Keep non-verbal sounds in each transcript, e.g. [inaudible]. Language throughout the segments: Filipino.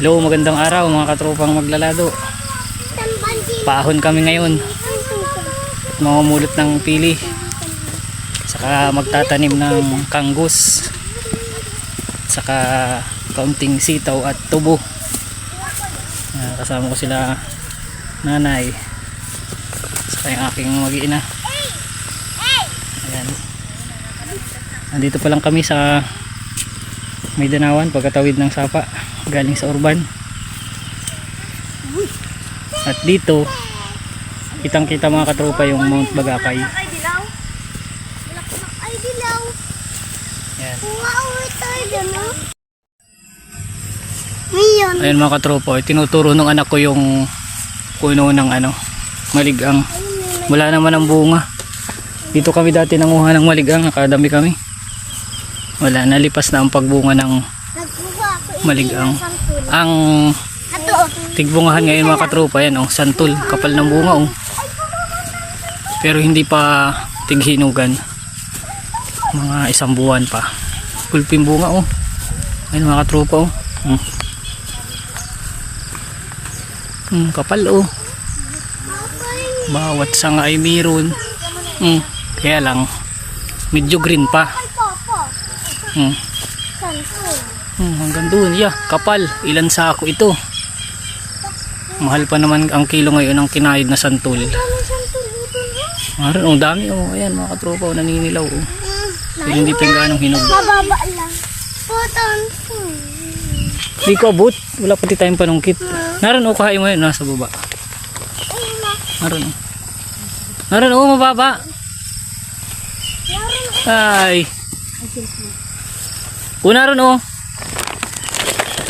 Hello, magandang araw mga katropang maglalado. Paahon kami ngayon. At mamumulot ng pili. Saka magtatanim ng kanggus. Saka kaunting sitaw at tubo. Ah, kasama ko sila nanay. Saka yung aking mag-iina. Ayan. Nandito pa lang kami sa may danawan pagkatawid ng sapa galing sa urban at dito kitang kita mga katropa yung Mount Bagakay. Yan. Ayun mga katropa tinuturo ng anak ko yung kuno ng ano maligang wala naman ang bunga dito kami dati nanguha ng maligang nakadami kami wala nalipas na ang pagbunga ng. Maligang ang tigbungahan ngayon mga katropa yan oh santol kapal ng bunga oh. Pero hindi pa tighinugan. Mga isang buwan pa. Pulping bunga oh. Ayun mga katropa oh. Hmm. Hmm, kapal oh. Bawat sanga ay meron. Hmm. kaya lang medyo green pa. Hmm. Hmm, hanggang doon, yeah, kapal. Ilan sako ito? Mahal pa naman ang kilo ngayon ng kinayod na santol. Maroon, oh, dami oh. Ayan, mga katropa, oh, naninilaw oh. Pero hindi pa yung ganong hinog. Mababa lang. Puton. Hmm. Hindi ko abot. Wala pati tayong panungkit. Naroon, oh, kahain mo yun. Nasa baba. Naroon, oh. Naroon, oh, mababa. Ay. Oh, naroon, oh.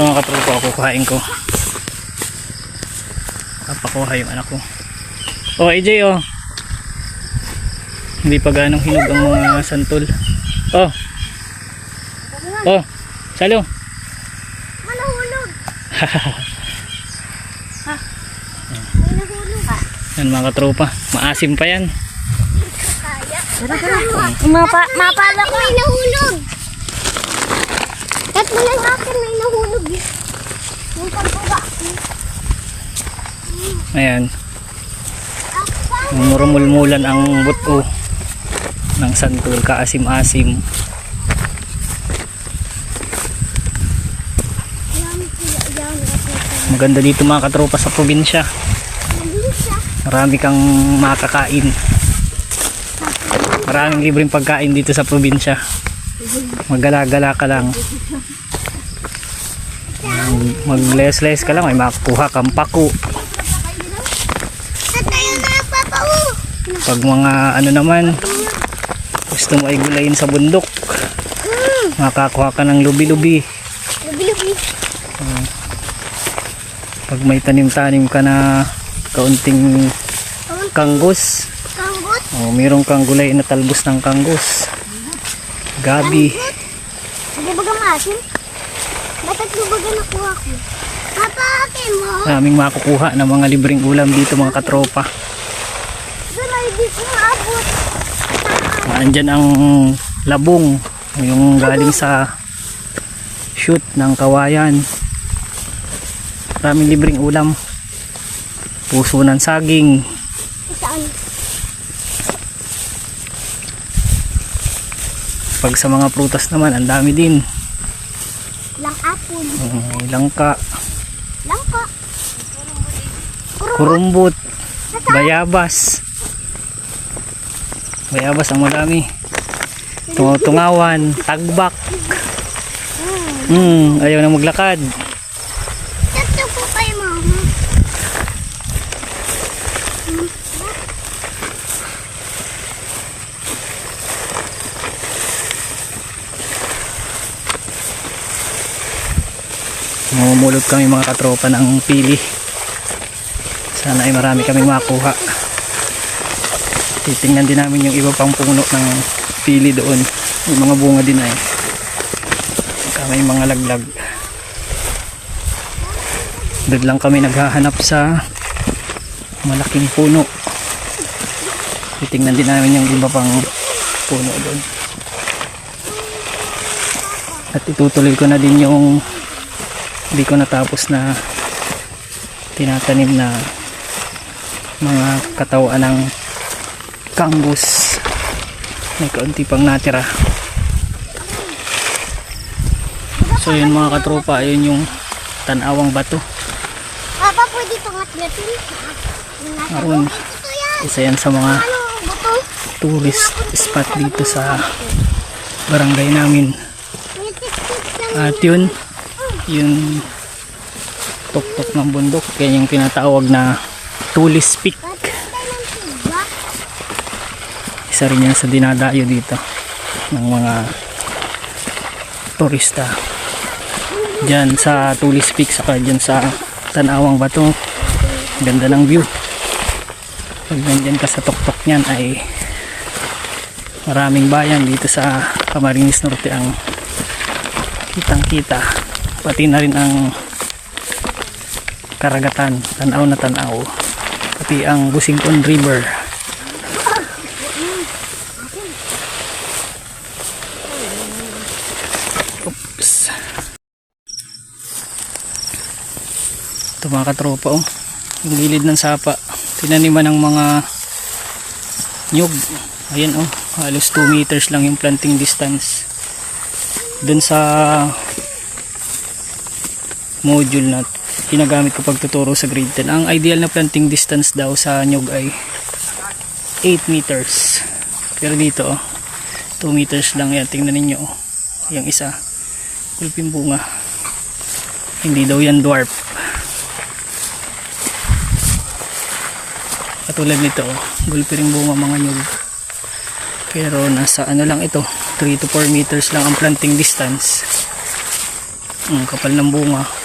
Ito mga katropa, kukuhain ko. Kapakuha yung anak ko. Oh, AJ, oh. Hindi pa ganong hinog ang mga santol. Oh. Oh, salo. Manahulog. ha? May nahulog. Ha? Yan mga katropa. Maasim pa yan. Mapa, mapala ko. Nahulog. Kahit mo lang akin may nahulog. eh. Yung pagbuga. Ayan. Mumurumulmulan ang buto ng santol. Kaasim-asim. Maganda dito mga katropa sa probinsya. Marami kang makakain. Maraming libreng pagkain dito sa probinsya. Magala-gala ka lang. Mag-les-les ka lang. May makukuha kang paku. Papaw. Pag mga ano naman, gusto mo ay gulayin sa bundok. Makakuha ka ng lubi-lubi. Lubi-lubi. Pag may tanim-tanim ka na kaunting kanggus, Kanggot. o mayroong kang gulay na talbos ng kanggus. Gabi. Hindi ba gamasin? Ba't ba nakuha ko? Papa, akin mo. Maraming makukuha ng mga libreng ulam dito mga katropa. Doon ay di ko maabot. Andyan ang labong, yung galing sa shoot ng kawayan. Maraming libreng ulam. Puso ng saging. Saan? Pag sa mga prutas naman, ang dami din. Lang apple. Um, langka, Langka. Kurumot. kurumbot, bayabas. Bayabas ang madami. Tungawan, tagbak. Hmm, ayaw na maglakad. Tatlo po kay mama. Mamumulot kami mga katropa ng pili. Sana ay marami kaming makuha. Titingnan din namin yung iba pang puno ng pili doon. Yung mga bunga din ay. May mga laglag. Doon lang kami naghahanap sa malaking puno. Titingnan din namin yung iba pang puno doon. At itutuloy ko na din yung hindi ko natapos na tinatanim na mga katawan ng kangus may kaunti pang natira. So yun mga katropa ayun yung tanawang bato. Papa, pwede. Ito yan. isa yan sa mga Ano, tourist spot dito sa barangay namin. At yun yung tuktok ng bundok. Yan yung tinatawag na Tulis Peak isa rin yan sa dinadayo dito ng mga turista dyan sa Tulis Peak saka dyan sa Tanawang Bato. Ganda ng view. Pag nandyan ka sa tuktok nyan ay maraming bayan dito sa Camarines Norte ang kitang kita pati na rin ang karagatan tanaw na tanaw pati ang Busingkon River Oops. Ito mga katropa oh. Yung gilid ng sapa. Tinaniman ng mga nyug. Ayan oh. Halos 2 meters lang yung planting distance. Dun sa module na ginagamit ko pagtuturo sa grade 10. Ang ideal na planting distance daw sa nyug ay 8 meters. Pero dito oh. 2 meters lang yan. Tingnan ninyo oh. Yung isa. Kulping bunga. Hindi daw yan dwarf. Katulad nito, oh, gulpiring bunga mga nyug. Pero nasa ano lang ito, 3 to 4 meters lang ang planting distance. Ang kapal ng bunga.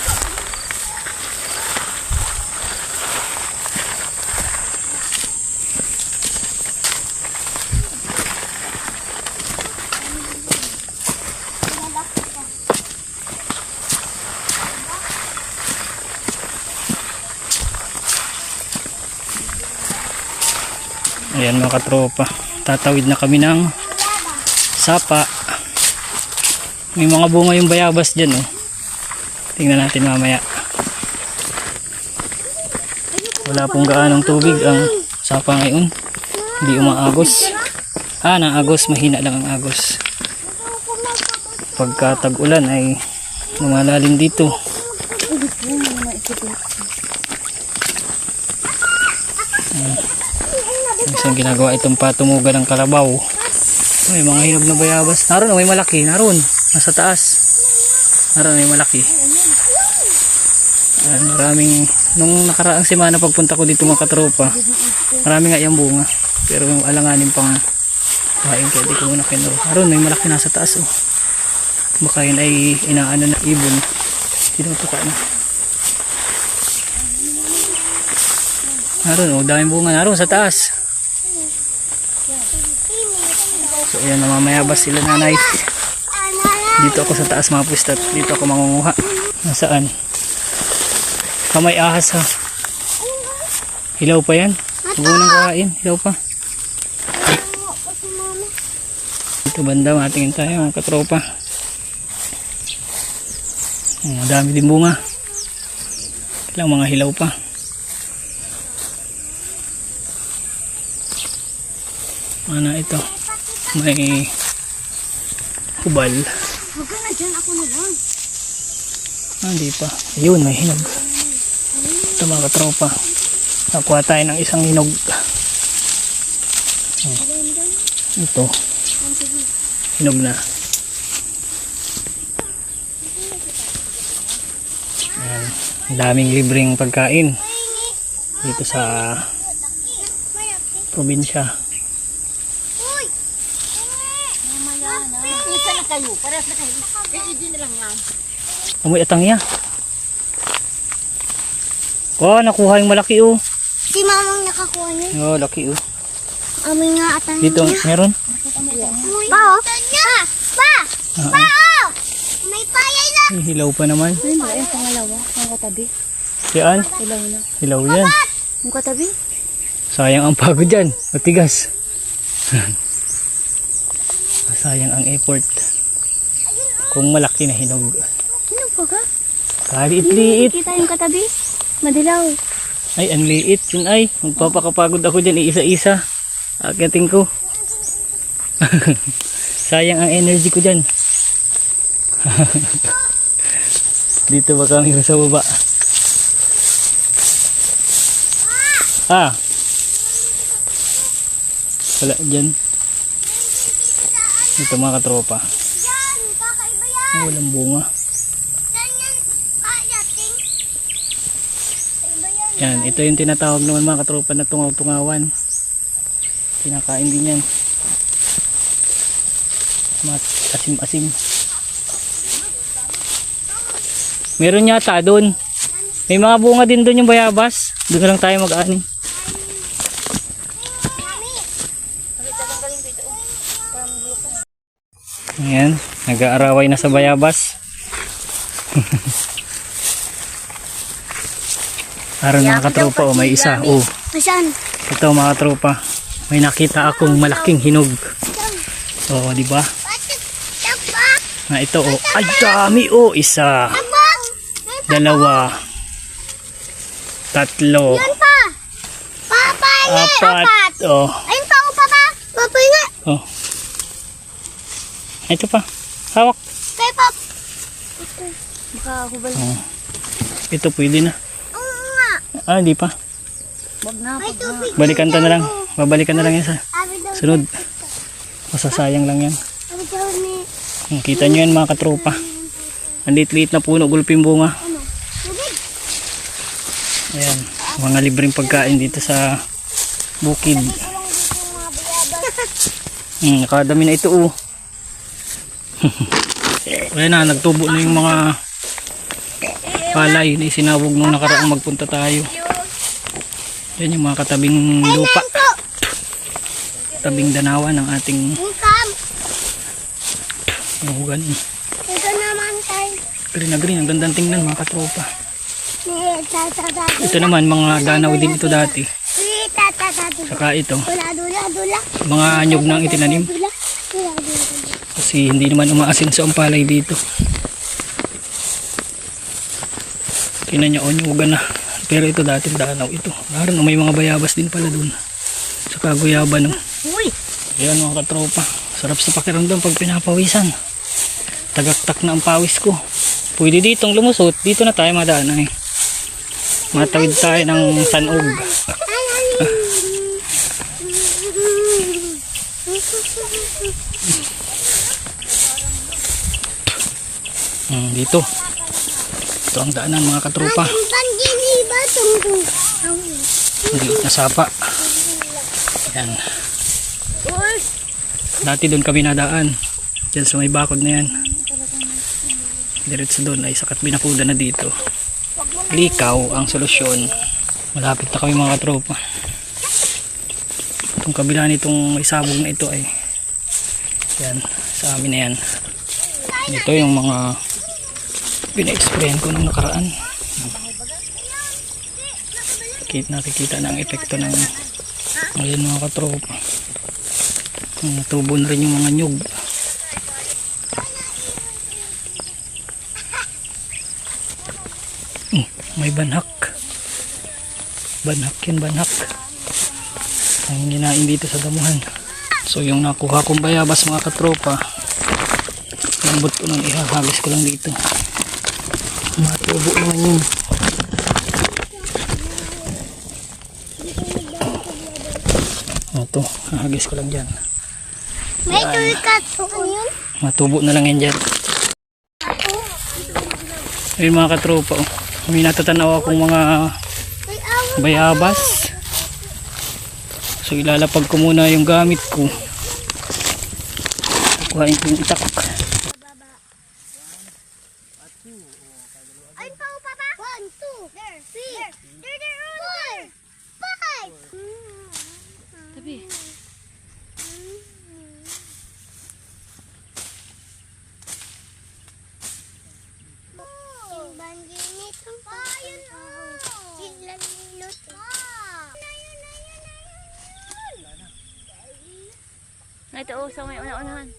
Ayan mga katropa. Tatawid na kami ng sapa. May mga bunga yung bayabas dyan oh. Tingnan natin mamaya. Wala pong gaanong tubig ang sapa ngayon. Hindi umaagos. Ah, naagos. Mahina lang ang agos. Pagka tag-ulan ay lumalalim dito. Isang ginagawa itong patumugan ng kalabaw. May mga hinog na bayabas. Naroon, may malaki. Naroon, nasa taas. Naroon, may malaki. Ah, maraming, nung nakaraang semana pagpunta ko dito mga katropa, marami nga yung bunga. Pero alanganin pang kain kaya di ko muna kinuro. Naroon, may malaki nasa taas. Oh. Baka yun ay inaano na ibon. Tinutuka na. Naroon, oh, daming bunga. Naroon, sa taas. So ayan namamayabas sila nanay. Dito ako sa taas mga pustat. Dito ako mangunguha. Nasaan? Kamay ahas ha. Hilaw pa yan. Huwag mo nang kawain. Hilaw pa. Dito banda matingin tayo mga katropa. Oh, dami din bunga. Kailang mga hilaw pa. Ano ito? May hubal. Huwag ka na dyan, ako na lang. Ah, hindi pa. Ayun, may hinog. Ito mga katropa. Nakuha tayo ng isang hinog. Hmm. Ito. Hinog na. Ayan. Ang daming libreng pagkain dito sa probinsya. Uy! Mamaya na. Isa na kayo, parehas na kayo. Eh, hindi na lang yan. Amoy atangya. Oh, nakuha yung malaki oh. Si mamang nakakuha niya. Oh, laki oh. Amoy nga atan Dito, meron? Pa, oh. Pa! Pa! Pa, oh! May payay na! May hilaw pa naman. Ay, mga yung pangalawa, ang katabi. Yan. Ilaw na. Hilaw yan. Ang katabi? Sayang ang pagod dyan. Matigas. [laughs] Sayang ang effort. Kung malaki na hinog. Sino pa ka? Kaliit-liit. Kita yung katabi. Madilaw. Ay, ang liit. Yun ay. Magpapakapagod ako dyan. Isa-isa. Akitin ko. [laughs] Sayang ang energy ko dyan. [laughs] Dito ba kami sa baba? Ah! Wala dyan. Ito mga katropa. Yan, kakaiba yan. Walang bunga. Yan. Yan, ito yung tinatawag naman mga katropa na tungaw-tungawan. Kinakain din yan. Asim-asim. Meron yata doon. May mga bunga din doon yung bayabas. Doon lang tayo mag-ani. Ayan, nag-aaraway na sa bayabas. [laughs] Para mga katropa, oh, may isa. Oh, Asan? ito mga tropa, may nakita akong malaking hinog. Oo, di ba? Na ito oh, ay dami oh, isa, dalawa, tatlo, Yan pa! Papay nga! apat, Apat! oh, Ayun pa, upa pa! Papay nga! oh. Ito pa, hawak. Kay pap! Baka hubal. Oh. Ito pwede na. Oo nga! Ah, hindi pa. Wag na. Balikan ka na lang. Babalikan na lang yan sa sunod. Masasayang lang yan. ni... Hmm, Kita nyo yan mga katropa. Ang liit-liit na puno, gulping bunga. Ano? Ayan, mga libreng pagkain dito sa bukid. Hmm, nakadami na ito oh. [laughs] Ayan na, nagtubo na yung mga palay na isinabog nung nakaraang magpunta tayo. Yan yung mga katabing lupa, tabing danawa ng ating mahugan. Ito naman tayo. Green na green, ang gandang tingnan mga katropa. Ito naman, mga danaw din ito dati. Saka ito, mga anyog na ang itinanim. Kasi hindi naman umaasin sa palay dito. Tingnan nyo, onyugan na. Pero ito dati danaw ito. Naroon may mga bayabas din pala dun. Sa kaguyaban. No? Uy! Ayan mga katropa. Sarap sa pakiramdam pag pinapawisan. Tagaktak na ang pawis ko. Pwede ditong lumusot. Dito na tayo madaan eh. Matawid tayo ng sanog. [laughs] Hmm, dito. Ito ang daanan mga katropa. Maliit na sapa. Yan. Dati doon kami nadaan. Diyan sa may bakod na yan. Diretso doon ay sakat binakuda na dito. Likaw ang solusyon. Malapit na kami mga tropa. Itong kabila nitong may sabog na ito ay yan, sa amin na yan. Ito yung mga pina-explain ko nung nakaraan. Nakikita, nakikita na ang epekto ng ngayon mga katropa. Natubo na rin yung mga nyug. Hmm, may banhak. Banhak yun, banhak. Ang ginain dito sa damuhan. So yung nakuha kong bayabas mga katropa, lambot ko nang ihahagis ko lang dito. Matubo naman yun. Ito, hahagis ko lang dyan. May yun? Matubo na lang yan dyan. Ayun mga katropa. Oh. May natatanaw akong mga bayabas. So ilalapag ko muna yung gamit ko. Kuhain ko yung itak. ito oh, sa may una-unahan.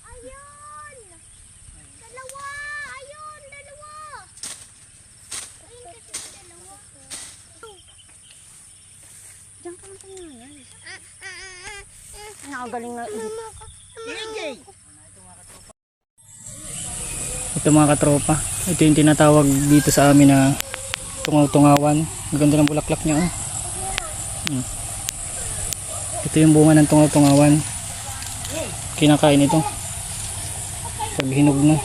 Ayun! Dalawa! Ayun, dalawa! Ayun kasi dalawa. Diyan ka naman ngayon. Ito mga katropa, ito yung tinatawag dito sa amin na tungaw-tungawan. Ang ganda ng bulaklak niya. Oh. Hmm. Ito yung bunga ng tungaw-tungawan. Kinakain ito. Pag hinog na.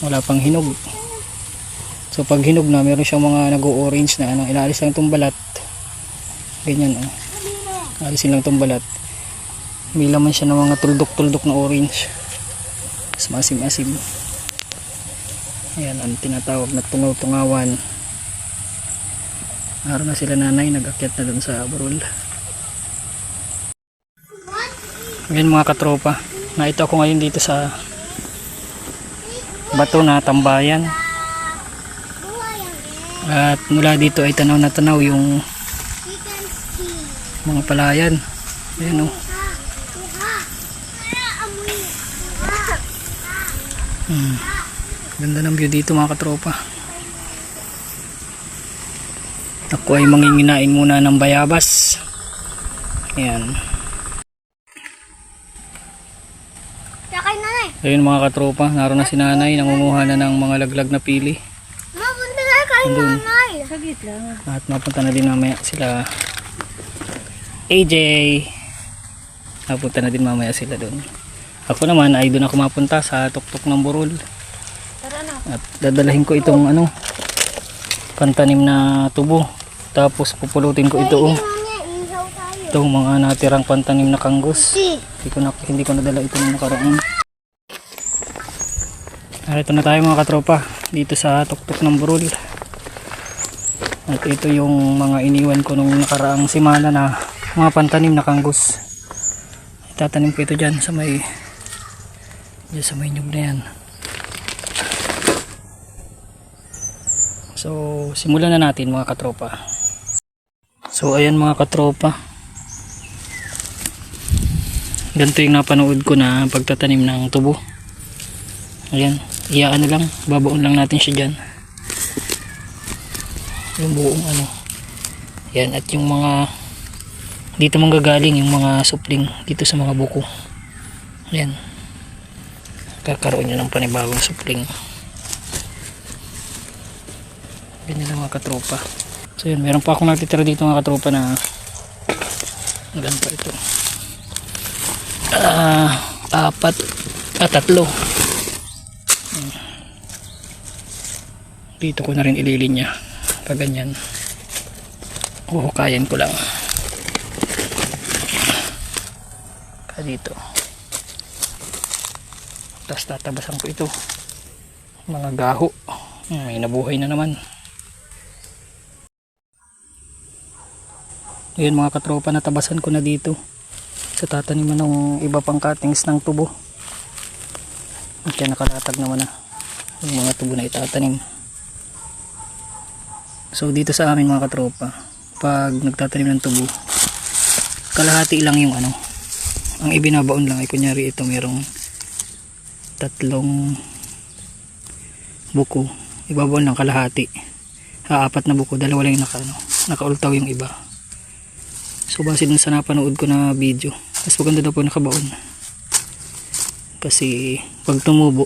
Wala pang hinog. So pag hinog na, meron siyang mga nag-orange na ano, ilaalis lang itong balat. Ganyan oh. Alisin lang itong balat may laman siya ng mga tuldok-tuldok na orange mas masim-asim ayan ang tinatawag na tungaw-tungawan araw na sila nanay nag-akyat na dun sa burol ayan mga katropa naito ako ngayon dito sa bato na tambayan at mula dito ay tanaw na tanaw yung mga palayan ayan o Hmm. Ganda ng view dito mga katropa. Ako ay manginginain muna ng bayabas. Ayan. Sakay na na eh. Ayun mga katropa, naroon na si nanay, nangunguha na ng mga laglag na pili. Mapunta na kay Andun. nanay. Saglit lang. At mapunta na din mamaya sila AJ. Napunta na din mamaya sila doon. Ako naman ay doon ako mapunta sa tuktok ng burol. Tara na. At dadalahin ko itong ano pantanim na tubo. Tapos pupulutin ko ito oh. Itong mga natirang pantanim na kanggos. Hindi ko na hindi ko nadala ito nung nakaraan. Narito na tayo mga katropa dito sa tuktok ng burol. At ito yung mga iniwan ko nung nakaraang simana na mga pantanim na kanggos. Itatanim ko ito dyan sa may dyan sa may nyug na yan. So, simulan na natin mga katropa. So, ayan mga katropa. Ganito yung napanood ko na pagtatanim ng tubo. Ayan, iyaan na lang, babaon lang natin siya dyan. Yung buong ano. Yan, at yung mga dito manggagaling yung mga supling dito sa mga buko. Ayan. Kakaroon nyo ng panibagong supling. Ganyan mga katropa. So yun, meron pa akong natitira dito mga katropa na ganito ito ah apat at tatlo Hmm. Dito ko na rin ililinya pag ganyan. Uhukayan ko lang. Ka dito. Tapos tatabasan ko ito. Mga gaho. May nabuhay na naman. Yun mga katropa natabasan ko na dito. Sa tataniman ng iba pang cuttings ng tubo at yan nakalatag naman na yung mga tubo na itatanim. So dito sa amin mga katropa pag nagtatanim ng tubo kalahati lang yung ano. Ang ibinabaon lang ay kunyari ito merong tatlong buko. Ibabaon lang kalahati. Ha, apat na buko. Dalawa lang yung naka, ano, nakaultaw yung iba. So base dun sa napanood ko na video mas maganda daw po nakabaon kasi pag tumubo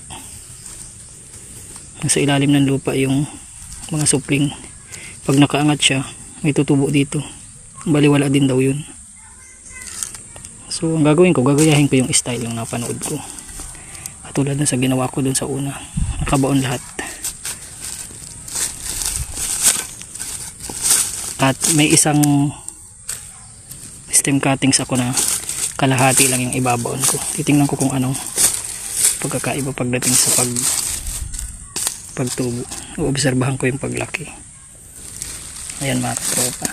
nasa ilalim ng lupa yung mga supling. Pag nakaangat siya may tutubo dito. Baliwala din daw yun. So ang gagawin ko gagayahin ko yung style yung napanood ko. Katulad dun sa ginawa ko dun sa una. Nakabaon lahat. At may isang stem cuttings ako na kalahati lang yung ibabaon ko. Titingnan ko kung anong pagkakaiba pagdating sa pag pagtubo. Uobserbahan ko yung paglaki. Ayan mga katropa.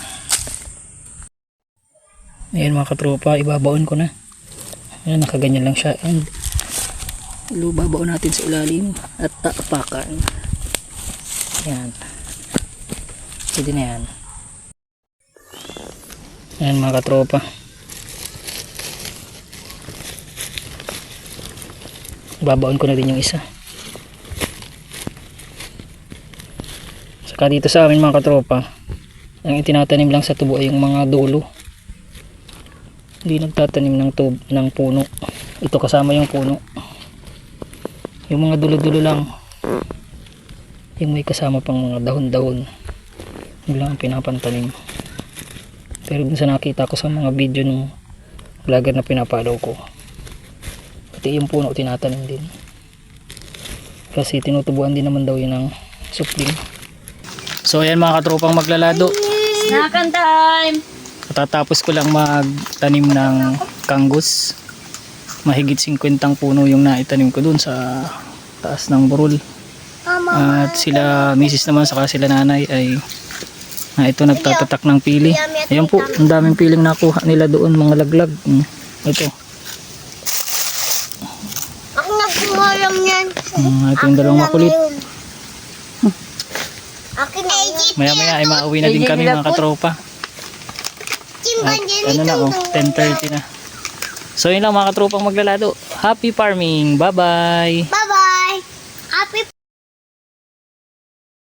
Ayan mga katropa ibabaon ko na. Ayan nakaganyan lang siya. And lubabaon natin sa ilalim at taapakan ayan. Pwede na yan. Ayan mga katropa babaon ko na din yung isa. Saka dito sa amin mga katropa ang itinatanim lang sa tubo ay yung mga dulo. Hindi nagtatanim ng tub ng puno. Ito kasama yung puno. Yung mga dulo-dulo lang yung may kasama pang mga dahon-dahon. Yun lang ang pinapantanim. Pero dun sa nakita ko sa mga video ng vlogger na pinapalaw ko pati yung puno tinatanim din kasi tinutubuan din naman daw yun ng supling so ayan mga katropang maglalado Snack time! Katatapos ko lang magtanim ng kangus. Mahigit 50 puno yung naitanim ko dun sa taas ng burol. At sila misis naman saka sila nanay ay na ito nagtatatak ng pili. Ayan po, ang daming piling nakuha nila doon mga laglag. Mm, Ito. Ako nagkuha lang Mm, ito yung dalawang makulit. Akin na. Maya maya ay mauwi na din kami mga katropa. At ano na oh, 10.30 na. So yun lang mga katropang maglalado. Happy farming. Bye bye. Bye